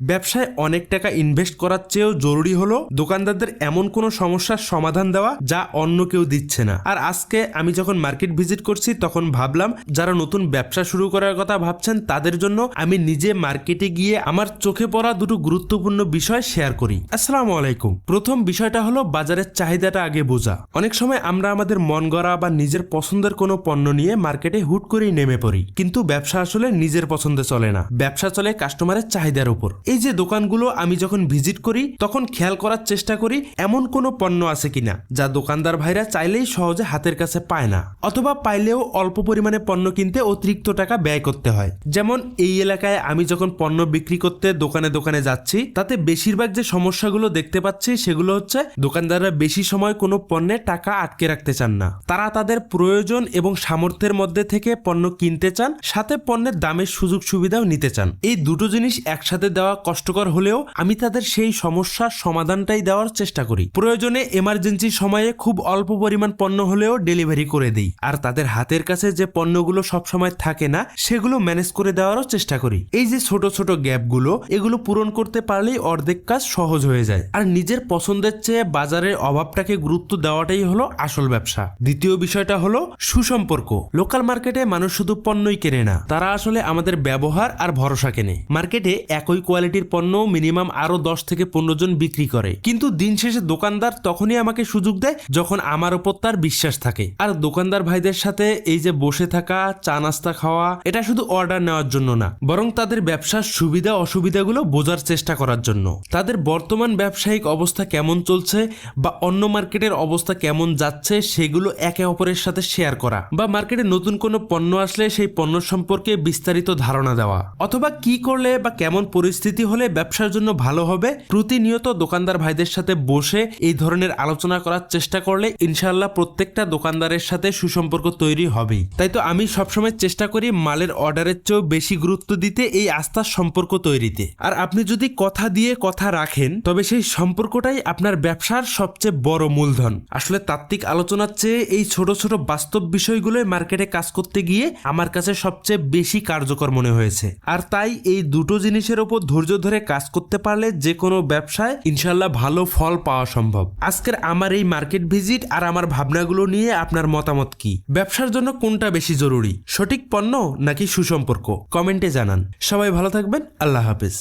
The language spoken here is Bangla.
ব্যবসায় অনেক টাকা ইনভেস্ট করার চেয়েও জরুরি হলো দোকানদারদের এমন কোনো সমস্যার সমাধান দেওয়া যা অন্য কেউ দিচ্ছে না। আর আজকে আমি যখন মার্কেট ভিজিট করছি, তখন ভাবলাম যারা নতুন ব্যবসা শুরু করার কথা ভাবছেন, তাদের জন্য আমি নিজে মার্কেটে গিয়ে আমার চোখে পড়া দুটো গুরুত্বপূর্ণ বিষয় শেয়ার করি। আসসালামু আলাইকুম। প্রথম বিষয়টা হলো বাজারের চাহিদাটা আগে বোঝা। অনেক সময় আমরা আমাদের মন গড়া বা নিজের পছন্দের কোনো পণ্য নিয়ে মার্কেটে হুট করেই নেমে পড়ি। কিন্তু ব্যবসা আসলে নিজের পছন্দে চলে না। ব্যবসা চলে কাস্টমারের চাহিদার উপর। এই যে দোকানগুলো আমি যখন ভিজিট করি, তখন খেয়াল করার চেষ্টা করি, এমন কোনো পণ্য আছে কিনা, যা দোকানদার ভাইরা চাইলেই সহজে হাতের কাছে পায় না, অথবা পাইলেও অল্প পরিমাণে পণ্য কিনতে অতিরিক্ত টাকা ব্যয় করতে হয়। যেমন এই এলাকায় আমি যখন পণ্য বিক্রি করতে দোকানে দোকানে যাচ্ছি, তাতে বেশিরভাগ যে সমস্যাগুলো দেখতে পাচ্ছি, সেগুলো হচ্ছে দোকানদাররা বেশি সময় কোনো পণ্যে টাকা আটকে রাখতে চান না। তারা তাদের প্রয়োজন এবং সামর্থ্যের মধ্যে থেকে পণ্য কিনতে চান, সাথে পণ্যের দামের সুযোগ সুবিধাও নিতে চান। এই দুটো জিনিস একসাথে দেওয়া কষ্টকর হলেও আমি তাদের সেই সমস্যার সমাধানটাই দেওয়ার চেষ্টা করি। প্রয়োজনে এমার্জেন্সি সময়ে খুব অল্প পরিমাণ পণ্য হলেও ডেলিভারি করে দিই। আর তাদের হাতের কাছে যে পণ্যগুলো সবসময় থাকে না, সেগুলো ম্যানেজ করে দেওয়ারও চেষ্টা করি। এই যে ছোট ছোট গ্যাপগুলো, এগুলো পূরণ করতে পারলেই অর্ধেক কাজ সহজ হয়ে যায়। আর নিজের পছন্দের চেয়ে বাজারের অভাবটাকে গুরুত্ব দেওয়াটাই হলো আসল ব্যবসা। দ্বিতীয় বিষয়টা হলো সুসম্পর্ক। লোকাল মার্কেটে মানুষ শুধু পণ্যই কেনে না, তারা আসলে আমাদের ব্যবহার আর ভরসা কেনে। মার্কেটে একই কোয়ালিটির পণ্য মিনিমাম আরও দশ থেকে পনেরো জন বিক্রি করে। কিন্তু দিন শেষে দোকানদার তখনই আমাকে সুযোগ দেয় যখন আমার ওপর তার বিশ্বাস থাকে। আর দোকানদার ভাইদের সাথে এই যে বসে থাকা, চা নাস্তা খাওয়া, এটা শুধু অর্ডার নেওয়ার জন্য না, বরং তাদের ব্যবসার সুবিধা অসুবিধাগুলো বোঝার চেষ্টা করার জন্য। তাদের বর্তমান ব্যবসায়িক অবস্থা কেমন চলছে বা অন্য মার্কেটের অবস্থা কেমন যাচ্ছে সেগুলো একে অপরের সাথে শেয়ার করা বা মার্কেটে নতুন কোনো পণ্য আসলে সেই পণ্য সম্পর্কে বিস্তারিত ধারণা দেওয়া। অথবা কি করলে বা কেমন পরিস্থিতি হলে ব্যবসার জন্য ভালো হবে। প্রতিনিয়ত দোকানদার ভাইদের সাথে বসে এই ধরনের আলোচনা করার চেষ্টা করলে ইনশাল্লাহ প্রত্যেকটা দোকানদারের সাথে সুসম্পর্ক তৈরি হবেই। তাই তো আমি সবসময় চেষ্টা করি মালের অর্ডারের চেয়েও বেশি গুরুত্ব দিতে এই আস্থার সম্পর্ক তৈরিতে। আর আপনি যদি কথা দিয়ে কথা রাখেন, তবে সেই সম্পর্কটাই আপনার ব্যবসার সবচেয়ে বড় মূলধন। আসলে তাত্ত্বিক আলোচনার চেয়ে এই ছোট ছোট বাস্তব বিষয়গুলোই মার্কেটে কাজ করতে গিয়ে আমার কাছে সবচেয়ে বেশি কার্যকর মনে হয়েছে। আর তাই এই দুটো জিনিসের ওপর ধৈর্য ধরে কাজ করতে পারলে যে কোনো ব্যবসায় ইনশাল্লাহ ভালো ফল পাওয়া সম্ভব। আজকের আমার এই মার্কেট ভিজিট আর আমার ভাবনাগুলো নিয়ে আপনার মতামত কি? ব্যবসার জন্য কোনটা বেশি জরুরি? সঠিক পণ্য নাকি সুসম্পর্ক? কমেন্টে জানান। সবাই ভালো থাকবেন। আল্লাহ হাফেজ।